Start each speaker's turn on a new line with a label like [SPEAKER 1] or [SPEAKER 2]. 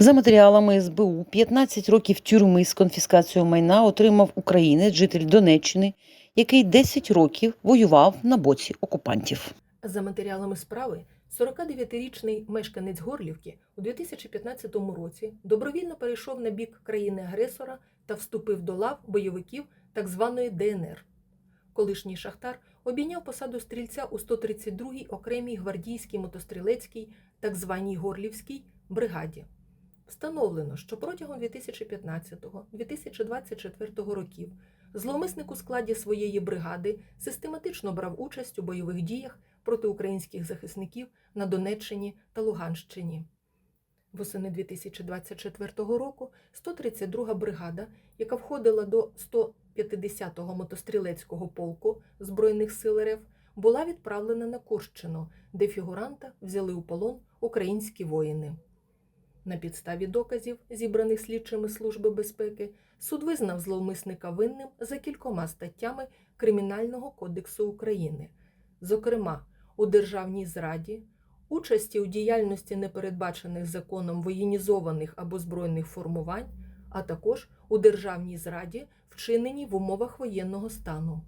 [SPEAKER 1] За матеріалами СБУ 15 років тюрми з конфіскацією майна отримав українець, житель Донеччини, який 10 років воював на боці окупантів.
[SPEAKER 2] За матеріалами справи, 49-річний мешканець Горлівки у 2015 році добровільно перейшов на бік країни-агресора та вступив до лав бойовиків так званої ДНР. Колишній шахтар обійняв посаду стрільця у 132-й окремій гвардійській мотострілецькій, так званій Горлівській бригаді. Встановлено, що протягом 2015-2024 років зловмисник у складі своєї бригади систематично брав участь у бойових діях проти українських захисників на Донеччині та Луганщині. Восени 2024 року 132 бригада, яка входила до 150-го мотострілецького полку Збройних сил РФ, була відправлена на Курщину, де фігуранта взяли у полон українські воїни. На підставі доказів, зібраних слідчими Служби безпеки, суд визнав зловмисника винним за кількома статтями Кримінального кодексу України, зокрема у державній зраді, участі у діяльності непередбачених законом воєнізованих або збройних формувань, а також у державній зраді, вчиненій в умовах воєнного стану.